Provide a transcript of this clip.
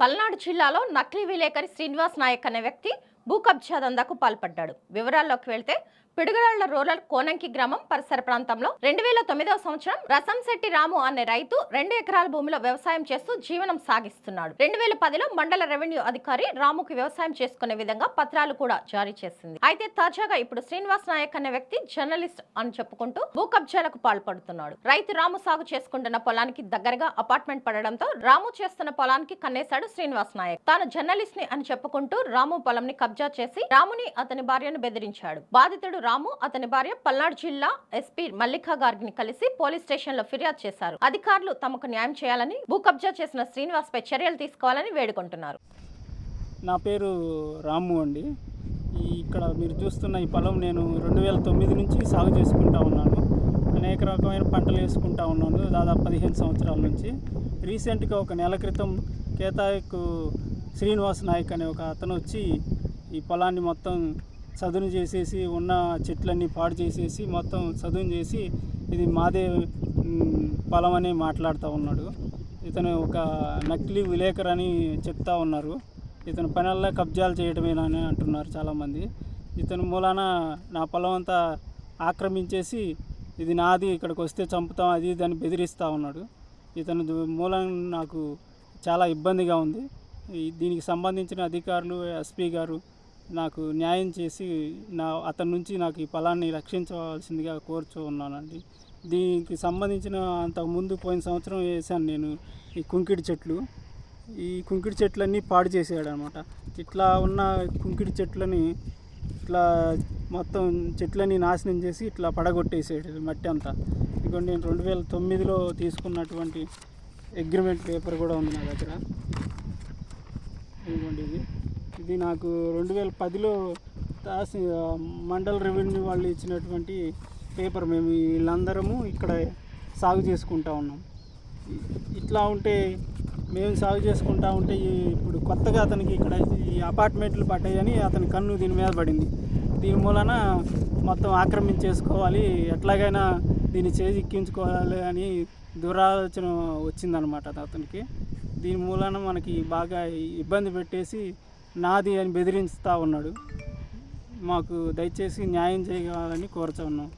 పల్నాడు జిల్లాలో నకిలీ విలేకరి శ్రీనివాస్ నాయక్ అనే వ్యక్తి భూ కబ్జా దందాకు పాల్పడ్డాడు. వివరాల్లోకి వెళ్తే పిడుగురాళ్ళ రూరల్ కోనంకి గ్రామం పరిసర ప్రాంతంలో రెండు వేల తొమ్మిదవ సంవత్సరం రసంశెట్టి రాము అనే రైతు రెండు ఎకరాల భూమిలో వ్యవసాయం చేస్తూ జీవనం సాగిస్తున్నాడు. రెండు వేల పదిలో మండల రెవెన్యూ అధికారి రాముకి వ్యవసాయం చేసుకునే విధంగా పత్రాలు కూడా జారీ చేసింది. అయితే తాజాగా ఇప్పుడు శ్రీనివాస్ నాయక్ అనే వ్యక్తి జర్నలిస్ట్ అని చెప్పుకుంటూ భూ కబ్జాలకు పాల్పడుతున్నాడు. రైతు రాము సాగు చేసుకుంటున్న పొలానికి దగ్గరగా అపార్ట్మెంట్ పడడంతో రాము చేస్తున్న పొలానికి కన్నేశాడు శ్రీనివాస్ నాయక్. తాను జర్నలిస్ట్ని అని చెప్పుకుంటూ రాము పొలంని కబ్జా చేసి రాముని అతని భార్యను బెదిరించాడు. బాధితుడు రాము అతని భార్య పల్నాడు జిల్లా ఎస్పీ మల్లికా గార్గిని కలిసి పోలీస్ స్టేషన్లో ఫిర్యాదు చేశారు. అధికారులు తమకు న్యాయం చేయాలని భూ కబ్జా చేసిన శ్రీనివాస్ పై చర్యలు తీసుకోవాలని వేడుకుంటున్నారు. నా పేరు రాము అండి. ఇక్కడ మీరు చూస్తున్న ఈ పొలం నేను రెండు వేల తొమ్మిది నుంచి సాగు చేసుకుంటా ఉన్నాను. అనేక రకమైన పంటలు వేసుకుంటా ఉన్నాను దాదాపు పదిహేను సంవత్సరాల నుంచి. రీసెంట్గా ఒక నెల క్రితం కేతాయకు శ్రీనివాస్ నాయక్ అనే ఒక అతను వచ్చి ఈ పొలాన్ని మొత్తం చదును చేసేసి ఉన్న చెట్లన్నీ పాడు చేసేసి మొత్తం చదును చేసి ఇది మాదే పొలం అని మాట్లాడుతూ ఉన్నాడు. ఇతను ఒక నకిలీ విలేకరు అని చెప్తా ఉన్నారు. ఇతను పనల్లా కబ్జాలు చేయడమేనని అంటున్నారు చాలామంది. ఇతను మూలాన నా పొలం అంతా ఆక్రమించేసి ఇది నాది ఇక్కడికి వస్తే చంపుతాం అది దాన్ని బెదిరిస్తూ ఉన్నాడు. ఇతను మూలం నాకు చాలా ఇబ్బందిగా ఉంది. దీనికి సంబంధించిన అధికారులు ఎస్పీ గారు నాకు న్యాయం చేసి నా అతని నుంచి నాకు ఈ పొలాన్ని రక్షించవలసిందిగా కోరుచూ ఉన్నానండి. దీనికి సంబంధించిన అంతకు ముందు పోయిన సంవత్సరం వేసాను నేను ఈ కుంకిడి చెట్లు. ఈ కుంకిడి చెట్లన్నీ పాడు చేసాడు అనమాట ఇట్లా ఉన్న కుంకిడి చెట్లని ఇట్లా మొత్తం చెట్లని నాశనం చేసి ఇట్లా పడగొట్టేసాడు మట్టి అంతా. ఇదిగోండి నేను రెండు వేల తొమ్మిదిలో తీసుకున్నటువంటి అగ్రిమెంట్ పేపర్ కూడా ఉంది నా దగ్గర. ఇదిగోండి ఇది. ఇది నాకు రెండు వేల పదిలో తహసీ మండల్ రెవెన్యూ వాళ్ళు ఇచ్చినటువంటి పేపర్ మేము వీళ్ళందరము ఇక్కడ సాగు చేసుకుంటా ఉన్నాం. ఇట్లా ఉంటే మేము సాగు చేసుకుంటా ఉంటే ఇప్పుడు కొత్తగా అతనికి ఇక్కడ ఈ అపార్ట్మెంట్లు పడ్డాయని అతని కన్ను దీని మీద పడింది. దీని మూలన మొత్తం ఆక్రమించేసుకోవాలి ఎట్లాగైనా దీన్ని చేజిక్కించుకోవాలి అని దురాలోచన వచ్చిందనమాట అతనికి. దీని మూలన మనకి బాగా ఇబ్బంది పెట్టేసి నాది అని బెదిరిస్తూ ఉన్నాడు. మాకు దయచేసి న్యాయం చేయగలని కోరుతా ఉన్నాం.